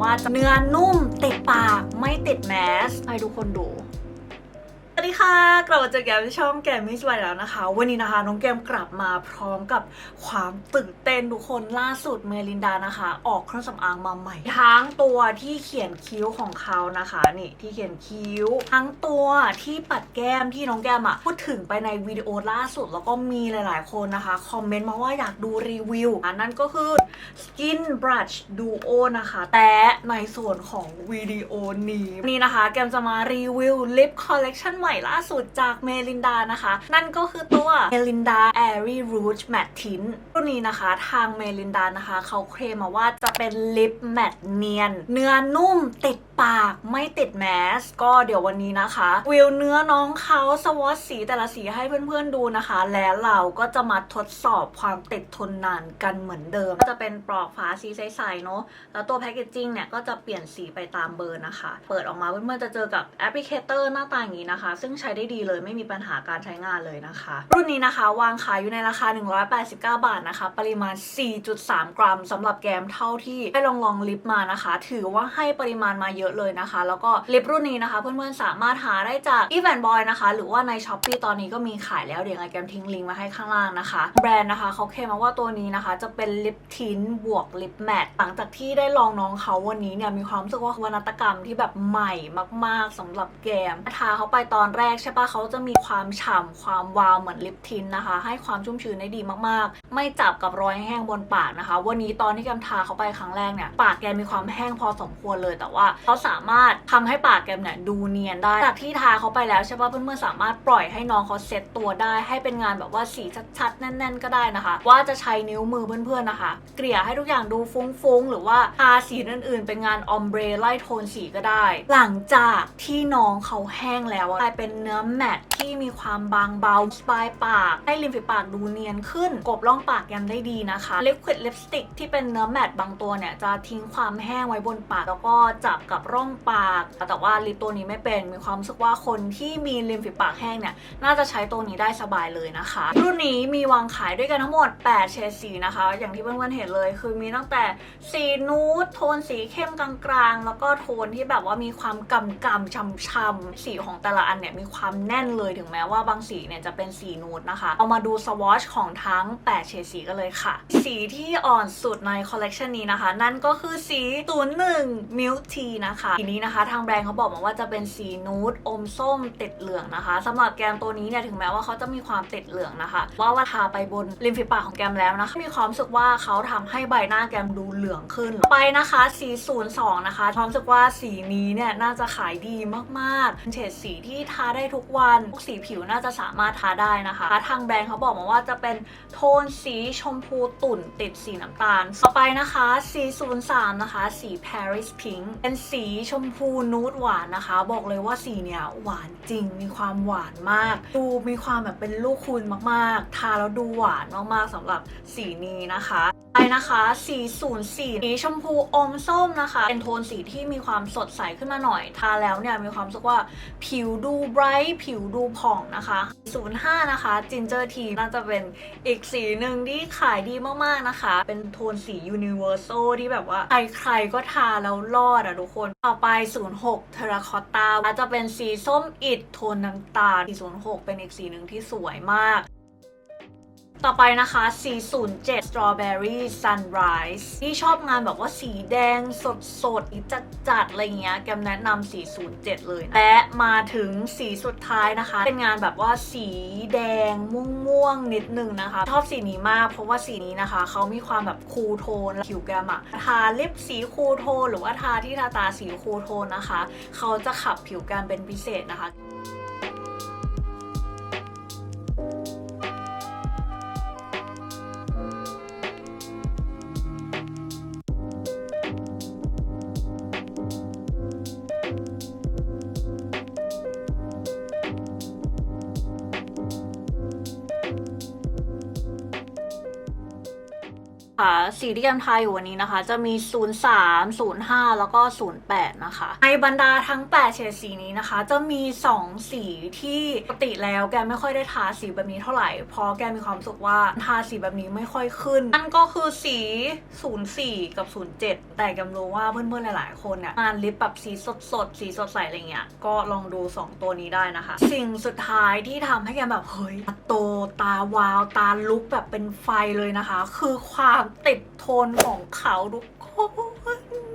ว่าเนื้อนุ่มติดปากไม่ติดแมสให้ทุกคนดู วัสดีค่ะ กลับมาเจอแกมช่องแกมมิสไวแล้วนะคะ วันนี้นะคะน้องแกมกลับมาพร้อมกับความตื่นเต้นทุกคนล่าสุดเมลินดานะคะ ออกเครื่องสำอางมาใหม่ ทั้งตัวที่เขียนคิ้วของเขานะคะนี่ที่เขียนคิ้ว ทั้งตัวที่ปัดแก้มที่น้องแกมอะพูดถึงไปในวิดีโอล่าสุดแล้วก็มีหลาย ๆ คนนะคะคอมเมนต์มาว่าอยากดูรีวิวอันนั้นก็คือ Skin Brush Duo นะคะ แต่ในส่วนของวิดีโอนี้นี่นะคะ แกมจะมารีวิวลิปคอลเลกชันใหม่ล่าสุดจากเมลินดานะคะ นั่นก็คือตัวเมลินดา Airy Rouge Matte Tint รุ่นนี้นะคะ ทางเมลินดานะคะ เขาเคลมมาว่าจะเป็นลิปแมตเนียน เนื้อนุ่มติด ปากไม่ติดแมส ก็เดี๋ยววันนี้นะคะ วิวเนื้อน้องเขาสวอตสีแต่ละสีให้เพื่อนๆดูนะคะ แล้วเราก็จะมาทดสอบความติดทนนานกันเหมือนเดิม ก็จะเป็นปลอกฝาสีใสๆเนาะแล้วตัวแพคเกจจิ้งเนี่ยก็จะเปลี่ยนสีไปตามเบอร์นะคะ เปิดออกมาเพื่อนๆจะเจอกับแอปพลิเคเตอร์หน้าตาอย่างนี้นะคะ ซึ่งใช้ได้ดีเลยไม่มีปัญหาการใช้งานเลยนะคะ รุ่นนี้นะคะ วางขายอยู่ในราคา 189 บาทนะคะ ปริมาณ 4.3 กรัมสำหรับแกมเท่าที่ได้ลองลองลิปมานะคะ ถือว่าให้ปริมาณมาเยอะเลยนะคะ แล้วก็ลิปรุ่นนี้นะคะ เพื่อนๆสามารถหาได้จาก e v a n Boy นะคะ หรือว่าใน s h อ p e e ตอนนี้ก็มีขายแล้วเดี๋ยวไงแกมทิ้งลิงก์มาให้ข้างล่างนะคะ แบรนด์นะคะเขาเคลมมาว่าตัวนี้นะคะ จะเป็นลิปทินบวกลิปแมตหลังจากที่ได้ลองน้องเขาวันนี้เนี่ยมีความรู้สึกว่าวรรณตกรรมที่แบบใหม่มาก ๆสำหรับแกมทาเขาไปตอนแรกใช่ปะเขาจะมีความฉ่ำความวาวเหมือนลิปทินนะคะ ให้ความชุ่มชื้นได้ดีมากๆ ไม่จับกับรอยแห้งบนปากนะคะ วันนี้ตอนที่แกมทาเขาไปครั้งแรกเนี่ยปากแกมมีความแห้งพอสมควรเลยแต่ว่าเขาสามารถทำให้ปากแกมเนี่ยดูเนียนได้จากที่ทาเขาไปแล้วใช่ป่ะเพื่อนๆสามารถปล่อยให้น้องเขาเซ็ตตัวได้ให้เป็นงานแบบว่าสีชัดๆแน่น ๆ ก็ได้นะคะ ว่าจะใช้นิ้วมือเพื่อนๆนะคะ เกลี่ยให้ทุกอย่างดูฟุ้งๆหรือว่าทาสีอื่นๆ เป็นงานออมเบรไล่โทนสีก็ได้ หลังจากที่น้องเขาแห้งแล้วกลายเป็นเนื้อแมต ที่มีความบางเบาสปลายปาก ให้ริมฝีปากดูเนียนขึ้น กบร่องปากยังได้ดีนะคะลิควิดลิปสติกที่เป็นเนื้อแมตต์บางตัวเนี่ย จะทิ้งความแห้งไว้บนปาก แล้วก็จับกับร่องปาก แต่ว่าลิปตัวนี้ไม่เป็นมีความรู้สึกว่าคนที่มีริมฝีปากแห้งเนี่ยน่าจะใช้ตัวนี้ได้สบายเลยนะคะ รุ่นนี้มีวางขายด้วยกันทั้งหมด 8 เฉดสีนะคะ อย่างที่เพื่อนๆเห็นเลย คือมีตั้งแต่สีนูดโทนสีเข้มกลางๆ แล้วก็โทนที่แบบว่ามีความกำกำช้ำๆสีของแต่ละอันเนี่ยมีความแน่นเลยถึงแม้ว่าบางสีเนี่ยจะเป็นสีนูดนะคะ เอามาดูสวอชของทั้ง 8 เฉดสีกันเลยค่ะ สีที่อ่อนสุดในคอลเลกชันนี้นะคะ นั่นก็คือสี 01 Milk Tea นะคะสีนี้นะคะทางแบรนด์เขาบอกมาว่าจะเป็นสีนูดอมส้มติดเหลืองนะคะสำหรับแก้มตัวนี้เนี่ยถึงแม้ว่าเขาจะมีความติดเหลืองนะคะ ว่าว่าทาไปบนริมฝีปากของแก้มแล้วนะคะมีความรู้สึกว่าเขาทำให้ใบหน้าแก้มดูเหลืองขึ้นไปนะคะสี 02 นะคะความรู้สึกว่าสีนี้เนี่ยน่าจะขายดีมากๆเป็นเฉดสีที่ทาได้ทุกวันทุกสีผิวน่าจะสามารถทาได้นะคะ ทางแบรนด์เขาบอกมาว่าจะเป็นโทนสีชมพูตุ่นติดสีน้ำตาล ต่อไปนะคะสี03 นะคะ สี Paris Pink เป็นสีชมพูนูดหวานนะคะ บอกเลยว่าสีเนี่ยหวานจริง มีความหวานมาก ดูมีความแบบเป็นลูกคุณมากๆ ทาแล้วดูหวานมากๆสำหรับสีนี้นะคะ ไปนะคะสี04 สีชมพูอมส้มนะคะ เป็นโทนสีที่มีความสดใสขึ้นมาหน่อย ทาแล้วเนี่ยมีความรู้สึกว่าผิวดูไบรท์ผิวดูผ่องนะคะ 05 นะคะ Ginger Tea น่าจะเป็นอีกสีหนึ่งที่ขายดีมากๆนะคะ เป็นโทนสี Universal ที่แบบว่าใครๆก็ทาแล้วรอดอะทุกคน ต่อไป 06 Terracotta จะเป็นสีส้มอิดโทนน้ำตาลสี06 เป็นอีกสีหนึ่งที่สวยมาก ต่อไปนะคะ 407 Strawberry Sunrise ที่ชอบงานแบบว่าสีแดงสดสดจัดจัดๆอะไรเงี้ย แกมแนะนำ407 เลยนะและมาถึงสีสุดท้ายนะคะ เป็นงานแบบว่าสีแดงม่วงๆนิดนึงนะคะ ชอบสีนี้มากเพราะว่าสีนี้นะคะ เขามีความแบบคูลโทนผิวแกมอะทาลิปสีคูลโทน หรือว่าทาที่ทาตาสีคูลโทนนะคะ เขาจะขับผิวแกมเป็นพิเศษนะคะ ค่ะสีที่แกมทายอยู่วันนี้นะคะ จะมี 03 05 แล้วก็ 08 นะคะ ในบรรดาทั้ง 8 เฉดสีนี้นะคะ จะมี 2 สีที่ปกติแล้วแกไม่ค่อยได้ทาสีแบบนี้เท่าไหร่เพราะแกมีความรู้สึกว่าทาสีแบบนี้ไม่ค่อยขึ้นนั่นก็คือสี 04 กับ 07 แต่แกมรู้ว่าเพื่อนๆ หลายๆ คนเนี่ยงานลิปแบบสีสดๆสีสดใสอะไรเงี้ยก็ลองดู 2 ตัวนี้ได้นะคะ สิ่งสุดท้ายที่ทำให้แกแบบเฮ้ยตาโตตาวาวตาลุกแบบเป็นไฟเลยนะคะ คือความติดโทนของเขาทุกคน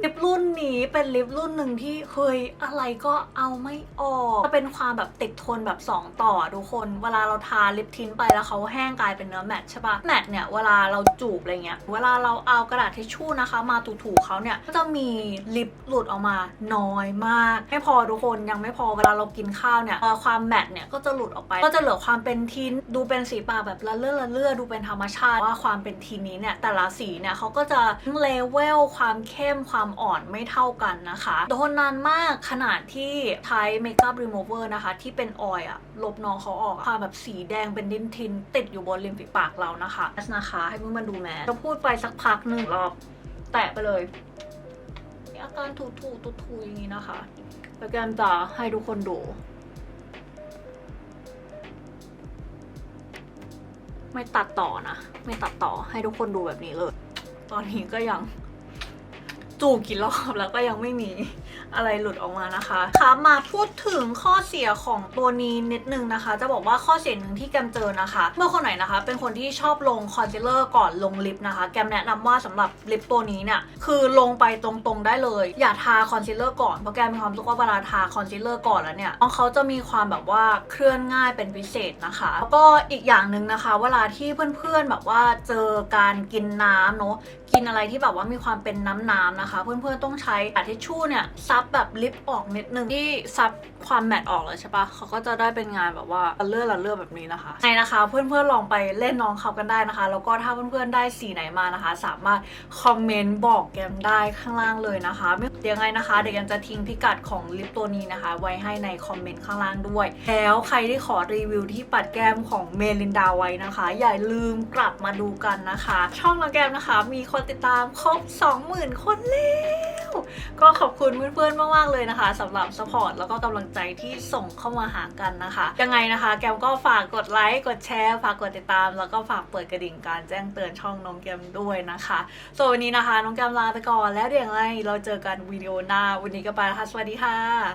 ลิปรุ่นนี้เป็นลิปรุ่นหนึ่งที่เฮ้ยอะไรก็เอาไม่ออกจะเป็นความแบบติดทนแบบ 2 ต่อทุกคน เวลาเราทาลิปทิ้นไปแล้วเขาแห้งกลายเป็นเนื้อแมตต์ใช่ปะแมตต์เนี่ยเวลาเราจูบอะไรเงี้ยเวลาเราเอากระดาษทิชชู่นะคะ มาถูๆเขาเนี่ยก็จะมีลิปหลุดออกมาน้อยมาก ไม่พอทุกคนยังไม่พอเวลาเรากินข้าวเนี่ยความแมตต์เนี่ยก็จะหลุดออกไป ก็จะเหลือความเป็นทินดูเป็นสีปากแบบละเลื่อละเลื่อดูเป็นธรรมชาติว่าความเป็นทินนี้เนี่ยแต่ละสีเนี่ยเขาก็จะเลเวลความเข้มความอ่อนไม่เท่ากันนะคะโดนนานมากขนาดที่ใช้เมคอัพรีมูเวอร์นะคะ ที่เป็นออยล์อะลบน้องเขาออกความแบบสีแดงเป็นดินทิน ติดอยู่บนริมฝีปากเรานะคะนะคะ ให้เพื่อนๆดูแมสจะพูดไปสักพักหนึ่งรอบ แตะไปเลยมีอาการถูถูถูถูอย่างนี้นะคะแล้วแกมจะให้ทุกคนดูไม่ตัดต่อนะ ไม่ตัดต่อให้ทุกคนดูแบบนี้เลย ตอนนี้ก็ยัง จูบกี่รอบแล้วก็ยังไม่มีอะไรหลุดออกมานะคะคะมาพูดถึงข้อเสียของตัวนี้นิดนึงนะคะ จะบอกว่าข้อเสียหนึ่งที่แกมเจอนะคะ เมื่อคนไหนนะคะ เป็นคนที่ชอบลงคอนซีลเลอร์ก่อนลงลิปนะคะ แกมแนะนำว่าสำหรับลิปตัวนี้เนี่ยคือลงไปตรงๆได้เลย อย่าทาคอนซีลเลอร์ก่อนเพราะแกมีความรู้สึกว่าเวลาทาคอนซีลเลอร์ก่อนแล้วเนี่ยองเขาจะมีความแบบว่าเคลื่อนง่ายเป็นพิเศษนะคะแล้วก็อีกอย่างหนึ่งนะคะ เวลาที่เพื่อนๆแบบว่าเจอการกินน้ำเนาะกินอะไรที่แบบว่ามีความเป็นน้ำๆนะคะ เพื่อนๆต้องใช้อะดาทิชชู่เนี่ยซับแบบลิปออกนิดนึงที่ซับ ความแมตต์ออกเลยใช่ปะเขาก็จะได้เป็นงานแบบว่าเลื่อละเลื่อแบบนี้นะคะไงนะคะ เพื่อนๆลองไปเล่นน้องเขากันได้นะคะ แล้วก็ถ้าเพื่อนๆได้สีไหนมานะคะ สามารถคอมเมนต์บอกแกมได้ข้างล่างเลยนะคะไม่ยังไงนะคะ เดี๋ยวแกมจะทิ้งพิกัดของลิปตัวนี้นะคะ ไว้ให้ในคอมเมนต์ข้างล่างด้วย แล้วใครที่ขอรีวิวที่ปัดแก้มของเมลินดาไว้นะคะ อย่าลืมกลับมาดูกันนะคะ ช่องน้องแก้มนะคะ มีคนติดตามครบ 20,000 คนแล้ว ก็ขอบคุณเพื่อนๆมากๆเลยนะคะสำหรับสปอร์ตแล้วก็กำลังใจที่ส่งเข้ามาหากันนะคะ ยังไงนะคะ แกมก็ฝากกดไลค์กดแชร์ฝากกดติดตาม แล้วก็ฝากเปิดกระดิ่งการแจ้งเตือนช่องน้องแกมด้วยนะคะส่วนวันนี้นะคะ น้องแกมลาไปก่อนแล้วเดี๋ยวยังไงเราเจอกันวิดีโอหน้าวันนี้ก็ไปค่ะสวัสดีค่ะ